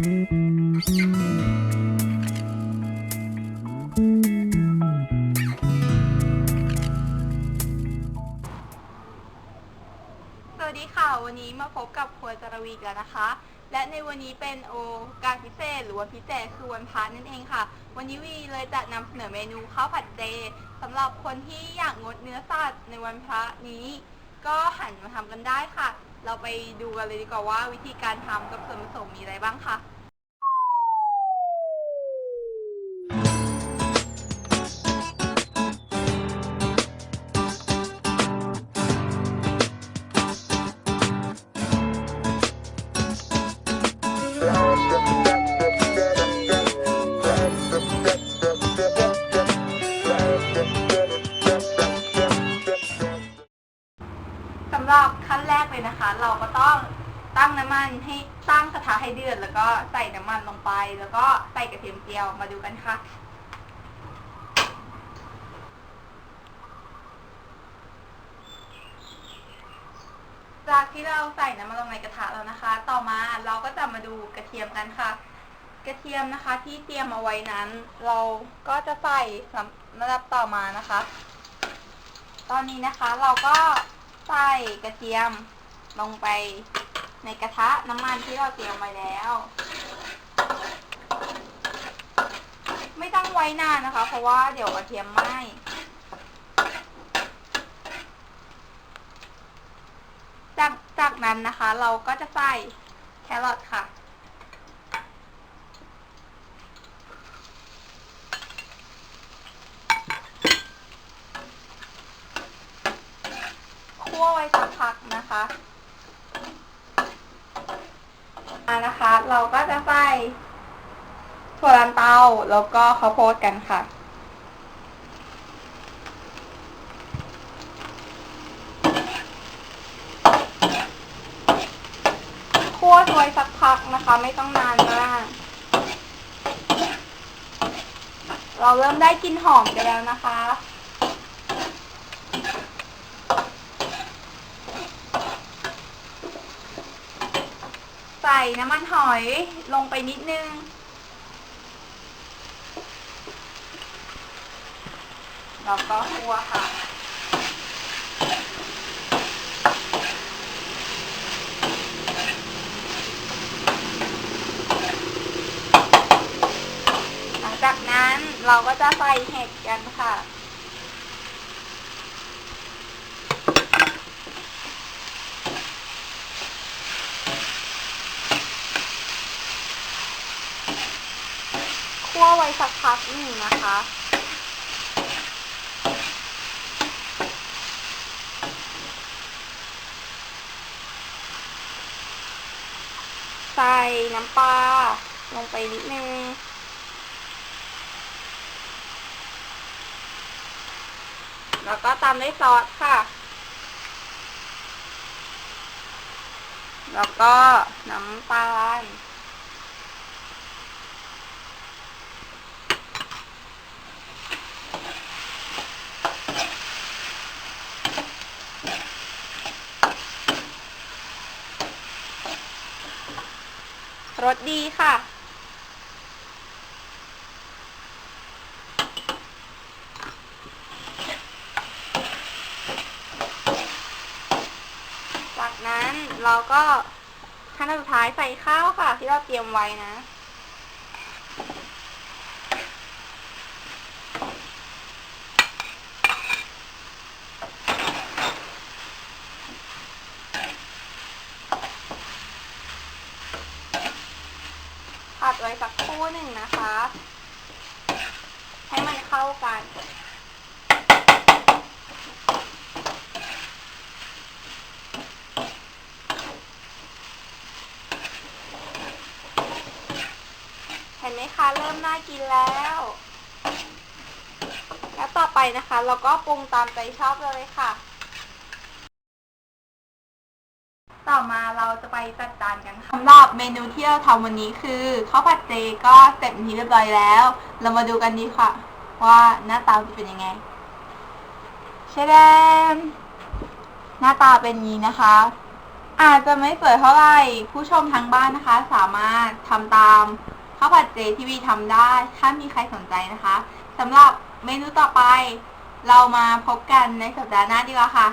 สวัสดีค่ะ วันนี้มาพบกับครัวจารวีอีกแล้วนะคะ และในวันนี้เป็นโอกาสพิเศษหรือวันพิเศษคือวันพระนั่นเองค่ะ วันนี้วีเลยจะนำเสนอเมนูข้าวผัดเจสำหรับคนที่อยากงดเนื้อสัตว์ในวันพระนี้ ก็หันมาทำกันได้ค่ะ เราไปดูกันเลยดีกว่าว่าวิธีการทำกับส่วนผสมมีอะไรบ้างค่ะ มันให้ตั้งกระทะให้เดือดแล้วก็ใส่น้ำมันลงไป แล้วก็ใส่กระเทียมเจียวมาดูกันค่ะ จากที่เราใส่น้ำมันลงในกระทะแล้วนะคะ ต่อมาเราก็จะมาดูกระเทียมกันค่ะ กระเทียมนะคะที่เตรียมเอาไว้นั้น เราก็จะใส่ลำดับต่อมานะคะ ตอนนี้นะคะเราก็ใส่กระเทียมลงไป ในกระทะน้ำมันที่เราเตรียมไว้แล้ว ไม่ต้องไว้นานนะคะ เพราะว่าเดี๋ยวกระเทียมไหม้จากจากนั้นนะคะ เราก็จะใส่แครอทค่ะคั่วไว้สักพักนะคะมา นะคะ เราก็จะใส่ถั่วลันเตาแล้วก็ข้าวโพดกันค่ะ คั่วไว้สักพักนะคะ ไม่ต้องนานมาก เราเริ่มได้กลิ่นหอมกันแล้วนะคะ ส่น้ำมันหอยลงไปนิดนึง แล้วก็คั่วค่ะ หลังจากนั้นเราก็จะใส่เห็ดกันค่ะ คั่วไว้ สักพักหนึ่งนะคะ ใส่น้ำปลาลงไปนิดนึงแล้วก็ตามด้วยซอสค่ะ แล้วก็น้ำตาล รสดีค่ะ จากนั้นเราก็ขั้นตอนสุดท้ายใส่ข้าวค่ะ ที่เราเตรียมไว้นะ สักครู่หนึ่งนะคะ ให้มันเข้ากันเห็นไหมคะเริ่มน่ากินแล้ว แล้วต่อไปนะคะ เราก็ปรุงตามใจชอบเลยค่ะ ต่อมาเราจะไปจัดจานกันค่ะสำหรับเมนูที่เราทำวันนี้คือข้าวผัดเจก็เสร็จเป็นที่เรียบร้อยแล้ว เรามาดูกันดีค่ะ ว่าหน้าตาจะเป็นยังไงเชดแดมหน้าตาเป็นงนี้นะคะ อาจจะไม่สวยเท่าไหร่ผู้ชมทางบ้านนะคะ สามารถทำตามข้าวผัดเจทีวีทำได้ ถ้ามีใครสนใจนะคะสำหรับเมนูต่อไป เรามาพบกันในสัปดาห์หน้าดีกว่าค่ะ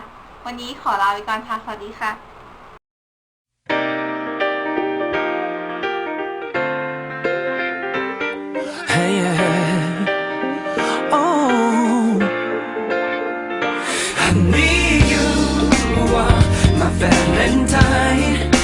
วันนี้ขอลาไปก่อนค่ะ สวัสดีค่ะ I need you, my valentine